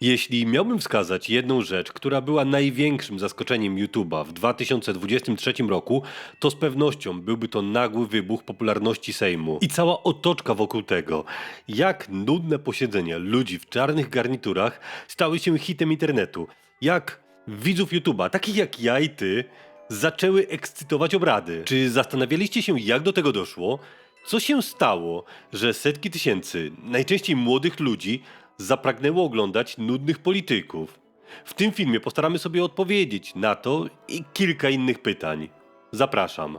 Jeśli miałbym wskazać jedną rzecz, która była największym zaskoczeniem YouTube'a w 2023 roku, to z pewnością byłby to nagły wybuch popularności Sejmu i cała otoczka wokół tego. Jak nudne posiedzenia ludzi w czarnych garniturach stały się hitem internetu. Jak widzów YouTube'a, takich jak ja i ty, zaczęły ekscytować obrady. Czy zastanawialiście się, jak do tego doszło? Co się stało, że setki tysięcy, najczęściej młodych ludzi, zapragnęło oglądać nudnych polityków? W tym filmie postaramy sobie odpowiedzieć na to i kilka innych pytań. Zapraszam.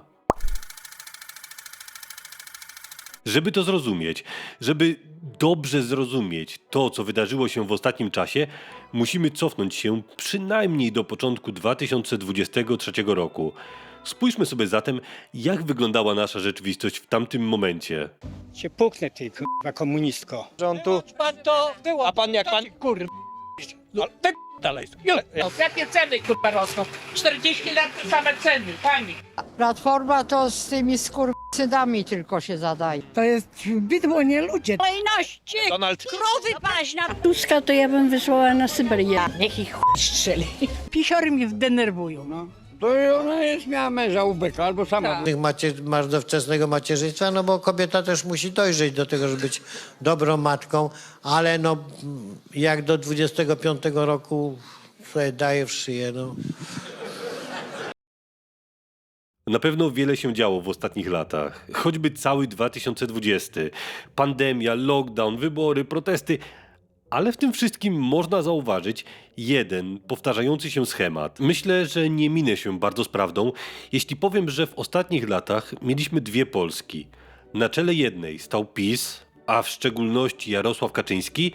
Żeby to zrozumieć, żeby dobrze zrozumieć to, co wydarzyło się w ostatnim czasie, musimy cofnąć się przynajmniej do początku 2023 roku. Spójrzmy sobie zatem, jak wyglądała nasza rzeczywistość w tamtym momencie. Cię puknę ty kurwa komunistko. rządu. Pan to było. A pan jak pan? Kurwa. No, te dalej. Ile? No, jakie ceny kurwa rosną? 40 lat same ceny, pani. Platforma to z tymi skurwysynami tylko się zadaje. To jest bydło, nie ludzie. Kolejności! Donald Krowy paźna! Tuska to ja bym wysłała na Syberię. Niech ich strzeli. Pisiory mnie denerwują, no. To ona jest miała męża ubeka albo sama. tych macie, masz do wczesnego macierzyństwa, no bo kobieta też musi dojrzeć do tego, żeby być dobrą matką, ale no jak do 25 roku sobie daje w szyję, no. Na pewno wiele się działo w ostatnich latach, choćby cały 2020. Pandemia, lockdown, wybory, protesty. Ale w tym wszystkim można zauważyć jeden powtarzający się schemat. Myślę, że nie minę się bardzo z prawdą, jeśli powiem, że w ostatnich latach mieliśmy dwie Polski. Na czele jednej stał PiS, a w szczególności Jarosław Kaczyński,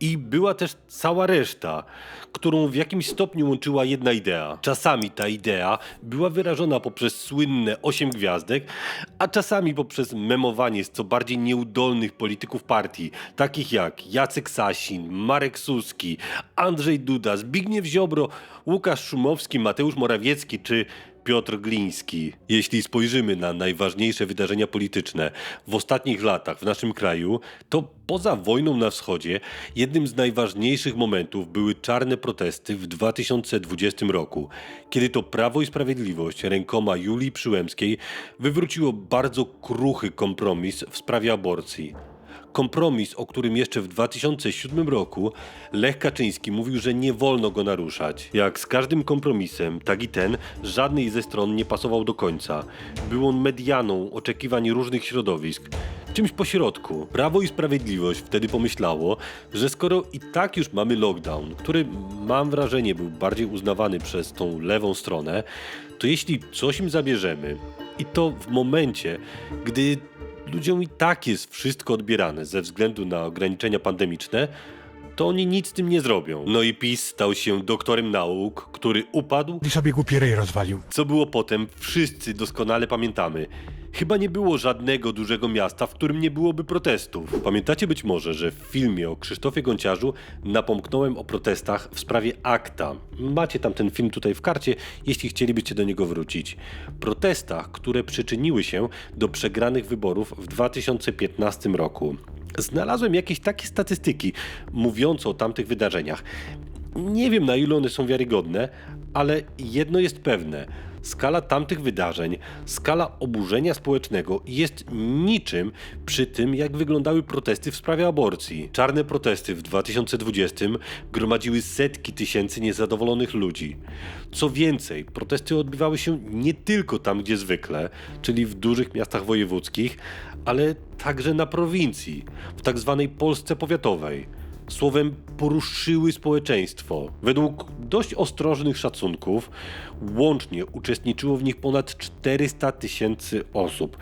i była też cała reszta, którą w jakimś stopniu łączyła jedna idea. Czasami ta idea była wyrażona poprzez słynne osiem gwiazdek, a czasami poprzez memowanie z co bardziej nieudolnych polityków partii, takich jak Jacek Sasin, Marek Suski, Andrzej Duda, Zbigniew Ziobro, Łukasz Szumowski, Mateusz Morawiecki czy Piotr Gliński. Jeśli spojrzymy na najważniejsze wydarzenia polityczne w ostatnich latach w naszym kraju, to poza wojną na wschodzie, jednym z najważniejszych momentów były czarne protesty w 2020 roku, kiedy to Prawo i Sprawiedliwość rękoma Julii Przyłębskiej wywróciło bardzo kruchy kompromis w sprawie aborcji. Kompromis, o którym jeszcze w 2007 roku Lech Kaczyński mówił, że nie wolno go naruszać. Jak z każdym kompromisem, tak i ten, żadnej ze stron nie pasował do końca. Był on medianą oczekiwań różnych środowisk. Czymś pośrodku. Prawo i Sprawiedliwość wtedy pomyślało, że skoro i tak już mamy lockdown, który mam wrażenie był bardziej uznawany przez tą lewą stronę, to jeśli coś im zabierzemy, i to w momencie, gdy ludziom i tak jest wszystko odbierane ze względu na ograniczenia pandemiczne, to oni nic z tym nie zrobią. No i PiS stał się doktorem nauk, który upadł, I sobie głupi rej rozwalił. co było potem, wszyscy doskonale pamiętamy. Chyba nie było żadnego dużego miasta, w którym nie byłoby protestów. Pamiętacie być może, że w filmie o Krzysztofie Gonciarzu napomknąłem o protestach w sprawie akta. Macie tam ten film tutaj w karcie, jeśli chcielibyście do niego wrócić. Protestach, które przyczyniły się do przegranych wyborów w 2015 roku. Znalazłem jakieś takie statystyki mówiące o tamtych wydarzeniach. Nie wiem na ile one są wiarygodne, ale jedno jest pewne. Skala tamtych wydarzeń, skala oburzenia społecznego jest niczym przy tym, jak wyglądały protesty w sprawie aborcji. Czarne protesty w 2020 gromadziły setki tysięcy niezadowolonych ludzi. Co więcej, protesty odbywały się nie tylko tam, gdzie zwykle, czyli w dużych miastach wojewódzkich, ale także na prowincji, w tak zwanej Polsce powiatowej. Słowem, poruszyły społeczeństwo. Według dość ostrożnych szacunków, łącznie uczestniczyło w nich ponad 400 tysięcy osób.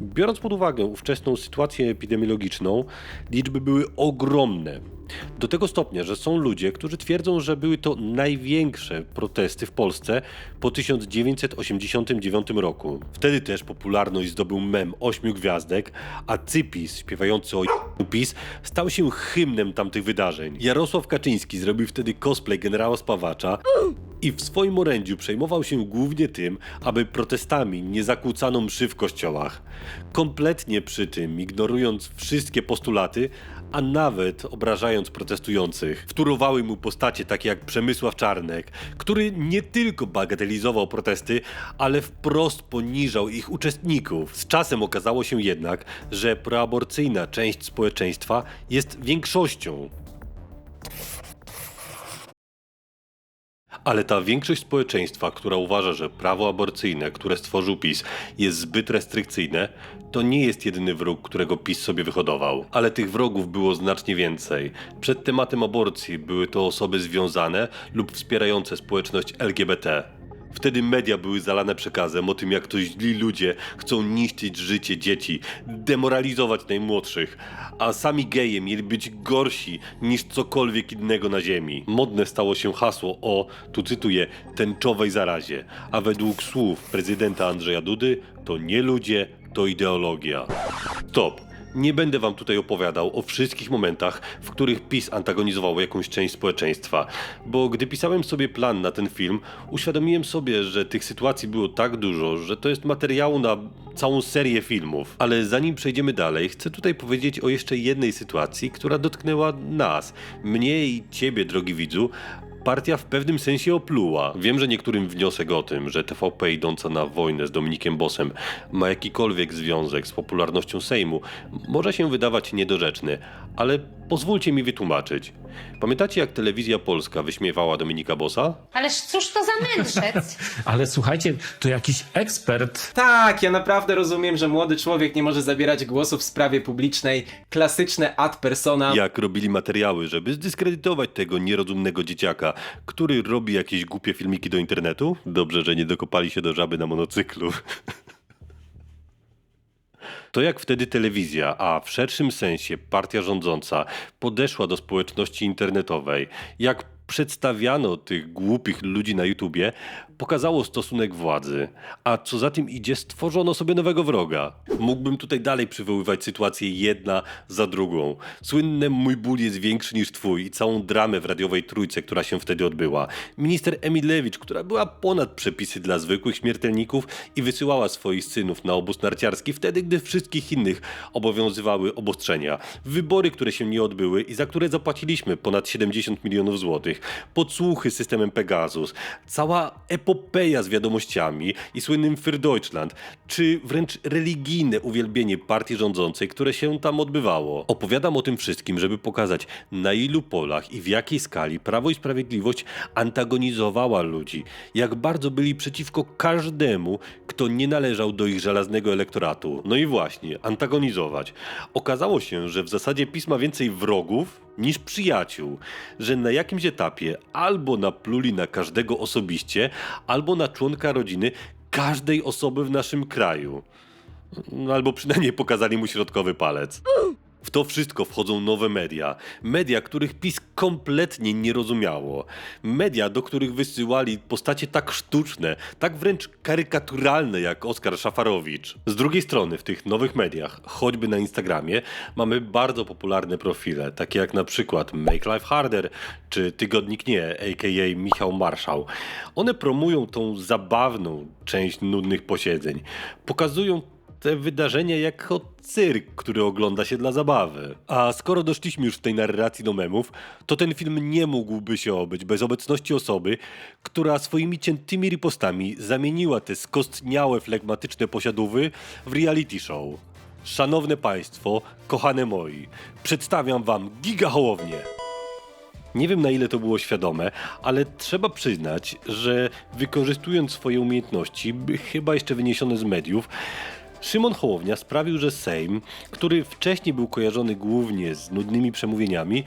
Biorąc pod uwagę ówczesną sytuację epidemiologiczną, liczby były ogromne. Do tego stopnia, że są ludzie, którzy twierdzą, że były to największe protesty w Polsce po 1989 roku. Wtedy też popularność zdobył mem ośmiu gwiazdek, a Cypis, śpiewający o PiS, stał się hymnem tamtych wydarzeń. Jarosław Kaczyński zrobił wtedy cosplay generała Spawacza i w swoim orędziu przejmował się głównie tym, aby protestami nie zakłócano mszy w kościołach. Kompletnie przy tym ignorując wszystkie postulaty, a nawet obrażając protestujących. Wturowały mu postacie takie jak Przemysław Czarnek, który nie tylko bagatelizował protesty, ale wprost poniżał ich uczestników. Z czasem okazało się jednak, że proaborcyjna część społeczeństwa jest większością. Ale ta większość społeczeństwa, która uważa, że prawo aborcyjne, które stworzył PiS, jest zbyt restrykcyjne, to nie jest jedyny wróg, którego PiS sobie wyhodował. Ale tych wrogów było znacznie więcej. Przed tematem aborcji były to osoby związane lub wspierające społeczność LGBT. Wtedy media były zalane przekazem o tym, jak to źli ludzie chcą niszczyć życie dzieci, demoralizować najmłodszych, a sami geje mieli być gorsi niż cokolwiek innego na ziemi. Modne stało się hasło o, tu cytuję, tęczowej zarazie, a według słów prezydenta Andrzeja Dudy to nie ludzie, to ideologia. Stop. Nie będę wam tutaj opowiadał o wszystkich momentach, w których PiS antagonizował jakąś część społeczeństwa, bo gdy pisałem sobie plan na ten film, uświadomiłem sobie, że tych sytuacji było tak dużo, że to jest materiału na całą serię filmów. Ale zanim przejdziemy dalej, chcę tutaj powiedzieć o jeszcze jednej sytuacji, która dotknęła nas, mnie i ciebie, drogi widzu, Partia w pewnym sensie opluła. Wiem, że niektórym wniosek o tym, że TVP idąca na wojnę z Dominikiem Bosem ma jakikolwiek związek z popularnością Sejmu, może się wydawać niedorzeczny, ale pozwólcie mi wytłumaczyć. Pamiętacie, jak telewizja polska wyśmiewała Dominika Bosa? Ależ cóż to za mędrzec? Ale słuchajcie, to jakiś ekspert. Tak, ja naprawdę rozumiem, że młody człowiek nie może zabierać głosu w sprawie publicznej. Klasyczne ad persona. Jak robili materiały, żeby zdyskredytować tego nierozumnego dzieciaka, który robi jakieś głupie filmiki do internetu? Dobrze, że nie dokopali się do żaby na monocyklu. To jak wtedy telewizja, a w szerszym sensie partia rządząca podeszła do społeczności internetowej, jak przedstawiano tych głupich ludzi na YouTubie, pokazało stosunek władzy, a co za tym idzie, stworzono sobie nowego wroga. Mógłbym tutaj dalej przywoływać sytuacje jedna za drugą. Słynne mój ból jest większy niż twój i całą dramę w radiowej trójce, która się wtedy odbyła. Minister Emilewicz, która była ponad przepisy dla zwykłych śmiertelników i wysyłała swoich synów na obóz narciarski wtedy, gdy wszystkich innych obowiązywały obostrzenia. Wybory, które się nie odbyły i za które zapłaciliśmy ponad 70 milionów złotych. Podsłuchy systemem Pegasus. Cała epopeja z wiadomościami i słynnym Für Deutschland, czy wręcz religijne uwielbienie partii rządzącej, które się tam odbywało. Opowiadam o tym wszystkim, żeby pokazać na ilu polach i w jakiej skali Prawo i Sprawiedliwość antagonizowała ludzi, jak bardzo byli przeciwko każdemu, kto nie należał do ich żelaznego elektoratu. No i właśnie, antagonizować. Okazało się, że w zasadzie pisma więcej wrogów niż przyjaciół, że na jakimś etapie albo napluli na każdego osobiście, albo na członka rodziny każdej osoby w naszym kraju. No, albo przynajmniej pokazali mu środkowy palec. W to wszystko wchodzą nowe media. Media, których PiS kompletnie nie rozumiało. Media, do których wysyłali postacie tak sztuczne, tak wręcz karykaturalne jak Oskar Szafarowicz. Z drugiej strony, w tych nowych mediach, choćby na Instagramie, mamy bardzo popularne profile, takie jak na przykład Make Life Harder czy Tygodnik Nie, a.k.a. Michał Marszał. One promują tą zabawną część nudnych posiedzeń. Pokazują te wydarzenia jako cyrk, który ogląda się dla zabawy. A skoro doszliśmy już w tej narracji do memów, to ten film nie mógłby się obyć bez obecności osoby, która swoimi ciętymi ripostami zamieniła te skostniałe, flegmatyczne posiadówy w reality show. Szanowne Państwo, kochane moi, przedstawiam Wam Giga Hołownię. Nie wiem na ile to było świadome, ale trzeba przyznać, że wykorzystując swoje umiejętności, chyba jeszcze wyniesione z mediów, Szymon Hołownia sprawił, że Sejm, który wcześniej był kojarzony głównie z nudnymi przemówieniami,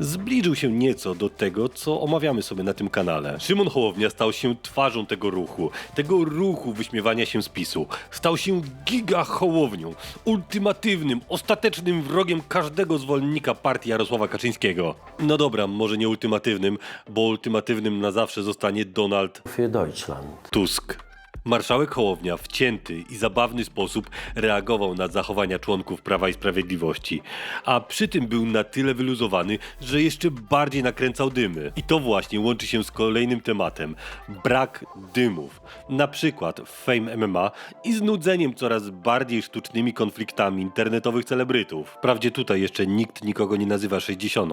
zbliżył się nieco do tego, co omawiamy sobie na tym kanale. Szymon Hołownia stał się twarzą tego ruchu, tego ruchu wyśmiewania się z PiSu. Stał się giga Hołownią, ultimatywnym, ostatecznym wrogiem każdego zwolennika partii Jarosława Kaczyńskiego. No dobra, może nie ultimatywnym, bo ultimatywnym na zawsze zostanie Donald Für Deutschland. Tusk. Marszałek Hołownia w cięty i zabawny sposób reagował na zachowania członków Prawa i Sprawiedliwości, a przy tym był na tyle wyluzowany, że jeszcze bardziej nakręcał dymy. I to właśnie łączy się z kolejnym tematem brak dymów. Na przykład w Fame MMA i znudzeniem coraz bardziej sztucznymi konfliktami internetowych celebrytów. Wprawdzie tutaj jeszcze nikt nikogo nie nazywa 60.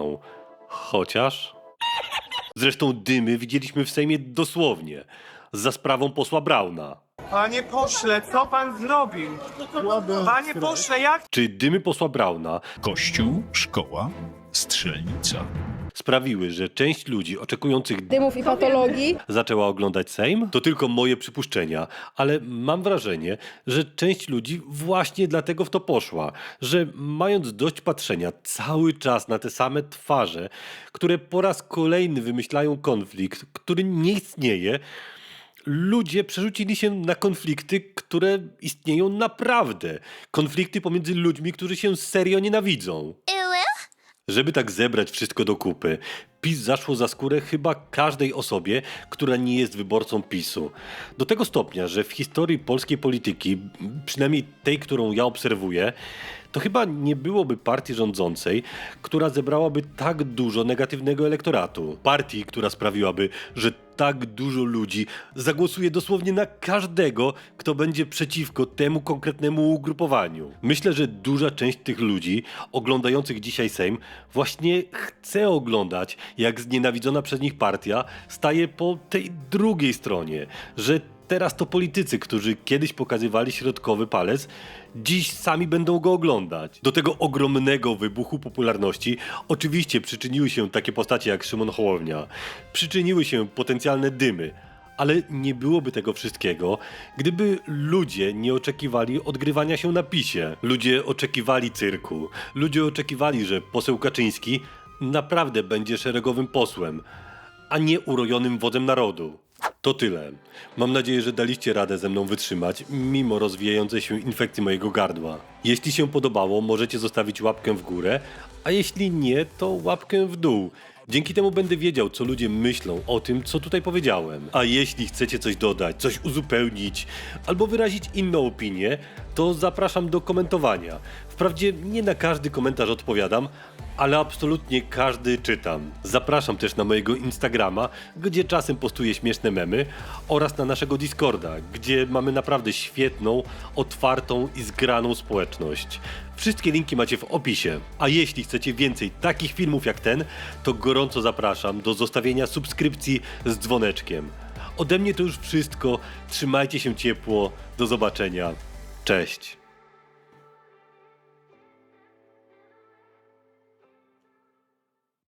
Chociaż. Zresztą dymy widzieliśmy w Sejmie dosłownie. Za sprawą posła Brauna. Panie pośle, co pan zrobił? Panie pośle, jak Czy dymy posła Brauna Kościół, szkoła, strzelnica. sprawiły, że część ludzi oczekujących Dymów i patologii. zaczęła oglądać Sejm? To tylko moje przypuszczenia, ale mam wrażenie, że część ludzi właśnie dlatego w to poszła, że mając dość patrzenia cały czas na te same twarze, które po raz kolejny wymyślają konflikt, który nie istnieje, ludzie przerzucili się na konflikty, które istnieją naprawdę. Konflikty pomiędzy ludźmi, którzy się serio nienawidzą. Żeby tak zebrać wszystko do kupy, PiS zaszło za skórę chyba każdej osobie, która nie jest wyborcą PiSu. Do tego stopnia, że w historii polskiej polityki, przynajmniej tej, którą ja obserwuję, to chyba nie byłoby partii rządzącej, która zebrałaby tak dużo negatywnego elektoratu. Partii, która sprawiłaby, że tak dużo ludzi zagłosuje dosłownie na każdego, kto będzie przeciwko temu konkretnemu ugrupowaniu. Myślę, że duża część tych ludzi oglądających dzisiaj Sejm właśnie chce oglądać, jak znienawidzona przez nich partia staje po tej drugiej stronie, że teraz to politycy, którzy kiedyś pokazywali środkowy palec, dziś sami będą go oglądać. Do tego ogromnego wybuchu popularności oczywiście przyczyniły się takie postacie jak Szymon Hołownia. Przyczyniły się potencjalne dymy. Ale nie byłoby tego wszystkiego, gdyby ludzie nie oczekiwali odgrywania się na pisie. Ludzie oczekiwali cyrku. Ludzie oczekiwali, że poseł Kaczyński naprawdę będzie szeregowym posłem, a nie urojonym wodzem narodu. To tyle. Mam nadzieję, że daliście radę ze mną wytrzymać, mimo rozwijającej się infekcji mojego gardła. Jeśli się podobało, możecie zostawić łapkę w górę, a jeśli nie, to łapkę w dół. Dzięki temu będę wiedział, co ludzie myślą o tym, co tutaj powiedziałem. A jeśli chcecie coś dodać, coś uzupełnić, albo wyrazić inną opinię, to zapraszam do komentowania. Wprawdzie nie na każdy komentarz odpowiadam, ale absolutnie każdy czytam. Zapraszam też na mojego Instagrama, gdzie czasem postuję śmieszne memy, oraz na naszego Discorda, gdzie mamy naprawdę świetną, otwartą i zgraną społeczność. Wszystkie linki macie w opisie. A jeśli chcecie więcej takich filmów jak ten, to gorąco zapraszam do zostawienia subskrypcji z dzwoneczkiem. Ode mnie to już wszystko. Trzymajcie się ciepło. Do zobaczenia. Cześć.